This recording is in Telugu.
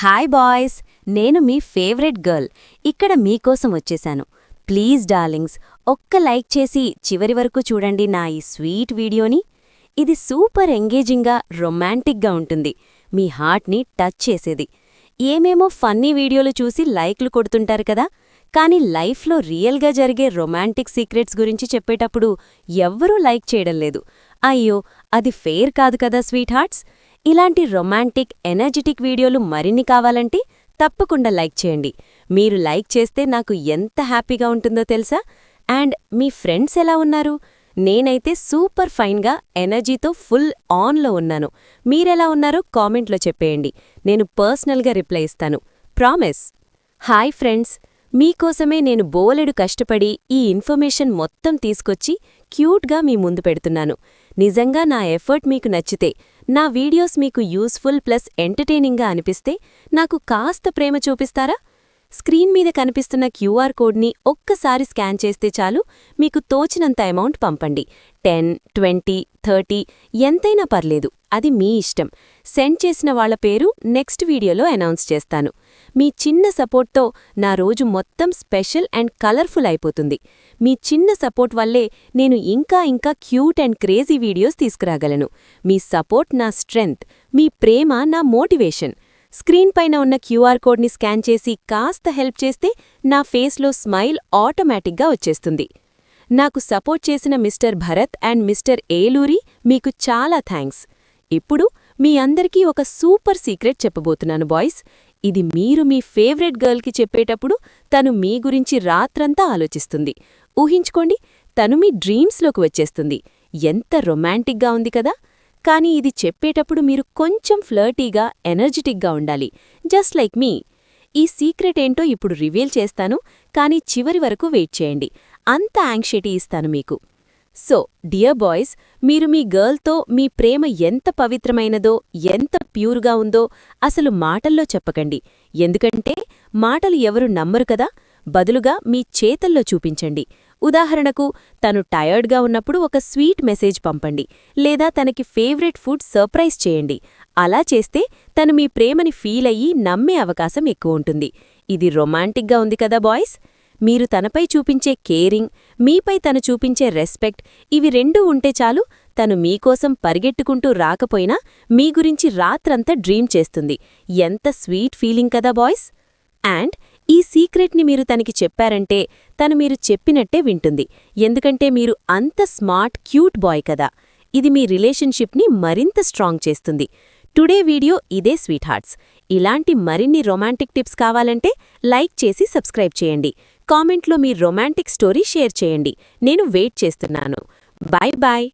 హాయ్ బాయ్స్ నేను మీ ఫేవరెట్ గర్ల్. ఇక్కడ మీకోసం వచ్చేశాను ప్లీజ్ డార్లింగ్స్ ఒక్క లైక్ చేసి చివరి వరకు చూడండి నా ఈ స్వీట్ వీడియోని. ఇది సూపర్ ఎంగేజింగ్గా రొమాంటిక్గా ఉంటుంది. మీ హార్ట్ని టచ్ చేసేది. ఏమేమో ఫన్నీ వీడియోలు చూసి లైక్లు కొడుతుంటారు కదా. కానీ లైఫ్లో రియల్గా జరిగే రొమాంటిక్ సీక్రెట్స్ గురించి చెప్పేటప్పుడు ఎవ్వరూ లైక్ చేయడం లేదు. అయ్యో అది ఫెయిర్ కాదు కదా స్వీట్ హార్ట్స్. ఇలాంటి రొమాంటిక్ ఎనర్జెటిక్ వీడియోలు మరిన్ని కావాలంటే తప్పకుండా లైక్ చేయండి. మీరు లైక్ చేస్తే నాకు ఎంత హ్యాపీగా ఉంటుందో తెలుసా? అండ్ మీ ఫ్రెండ్స్ ఎలా ఉన్నారు? నేనైతే సూపర్ ఫైన్గా ఎనర్జీతో ఫుల్ ఆన్లో ఉన్నాను. మీరెలా ఉన్నారో కామెంట్లో చెప్పేయండి. నేను పర్సనల్గా రిప్లై ఇస్తాను. ప్రామిస్. Hi friends. మీకోసమే నేను బోలెడు కష్టపడి ఈ ఇన్ఫర్మేషన్ మొత్తం తీసుకొచ్చి క్యూట్గా మీ ముందు పెడుతున్నాను. నిజంగా నా ఎఫర్ట్ మీకు నచ్చితే నా వీడియోస్ మీకు యూస్ఫుల్ ప్లస్ ఎంటర్టైనింగ్గా అనిపిస్తే నాకు కాస్త ప్రేమ చూపిస్తారా? స్క్రీన్ మీద కనిపిస్తున్న క్యూఆర్ కోడ్ని ఒక్కసారి స్కాన్ చేస్తే చాలు మీకు తోచినంత అమౌంట్ పంపండి. టెన్ ట్వంటీ థర్టీ ఎంతైనా పర్లేదు అది మీ ఇష్టం. సెండ్ చేసిన వాళ్ళ పేరు నెక్స్ట్ వీడియోలో అనౌన్స్ చేస్తాను. మీ చిన్న సపోర్ట్తో నా రోజు మొత్తం స్పెషల్ అండ్ కలర్ఫుల్ అయిపోతుంది. మీ చిన్న సపోర్ట్ వల్లే నేను ఇంకా ఇంకా క్యూట్ అండ్ క్రేజీ వీడియోస్ తీసుకురాగలను. మీ సపోర్ట్ నా స్ట్రెంగ్త్ మీ ప్రేమ నా మోటివేషన్. స్క్రీన్ పైన ఉన్న క్యూఆర్ కోడ్ని స్కాన్ చేసి కాస్త హెల్ప్ చేస్తే నా ఫేస్లో స్మైల్ ఆటోమేటిక్గా వచ్చేస్తుంది. నాకు సపోర్ట్ చేసిన mister Bharat and mister Eluri మీకు చాలా థ్యాంక్స్. ఇప్పుడు మీ అందరికీ ఒక సూపర్ సీక్రెట్ చెప్పబోతున్నాను బాయ్స్. ఇది మీరు మీ ఫేవరెట్ గర్ల్కి చెప్పేటప్పుడు తను మీ గురించి రాత్రంతా ఆలోచిస్తుంది. ఊహించుకోండి తను మీ డ్రీమ్స్లోకి వచ్చేస్తుంది. ఎంత రొమాంటిక్గా ఉంది కదా! కానీ ఇది చెప్పేటప్పుడు మీరు కొంచెం ఫ్లర్టీగా ఎనర్జెటిక్గా ఉండాలి. జస్ట్ లైక్ మీ. ఈ సీక్రెట్ ఏంటో ఇప్పుడు రివీల్ చేస్తాను కానీ చివరి వరకు వెయిట్ చేయండి. అంత యాంగ్షైటీ ఇస్తాను మీకు. సో డియర్ బాయ్స్ మీరు మీ గర్ల్తో మీ ప్రేమ ఎంత పవిత్రమైనదో ఎంత ప్యూర్గా ఉందో అసలు మాటల్లో చెప్పకండి. ఎందుకంటే మాటలు ఎవరు నమ్మరు కదా? బదులుగా మీ చేతల్లో చూపించండి. ఉదాహరణకు తను టయర్డ్గా ఉన్నప్పుడు ఒక స్వీట్ మెసేజ్ పంపండి లేదా తనకి ఫేవరెట్ ఫుడ్ సర్ప్రైజ్ చేయండి. అలా చేస్తే తను మీ ప్రేమని ఫీల్ అయ్యి నమ్మే అవకాశం ఎక్కువ ఉంటుంది. ఇది రొమాంటిక్గా ఉంది కదా బాయ్స్? మీరు తనపై చూపించే కేరింగ్ మీపై తను చూపించే రెస్పెక్ట్ ఇవి రెండూ ఉంటే చాలు తను మీకోసం పరిగెట్టుకుంటూ రాకపోయినా మీ గురించి రాత్రంతా డ్రీమ్ చేస్తుంది. ఎంత స్వీట్ ఫీలింగ్ కదా బాయ్స్? అండ్ ఈ సీక్రెట్ని మీరు తనకి చెప్పారంటే తను మీరు చెప్పినట్టే వింటుంది. ఎందుకంటే మీరు అంత స్మార్ట్ క్యూట్ బాయ్ కదా. ఇది మీ రిలేషన్షిప్ని మరింత స్ట్రాంగ్ చేస్తుంది. టుడే వీడియో ఇదే స్వీట్ హార్ట్స్ ఇలాంటి మరిన్ని రొమాంటిక్ టిప్స్ కావాలంటే లైక్ చేసి సబ్స్క్రైబ్ చేయండి. కామెంట్లో మీ రొమాంటిక్ స్టోరీ షేర్ చేయండి. నేను వెయిట్ చేస్తున్నాను. Bye bye.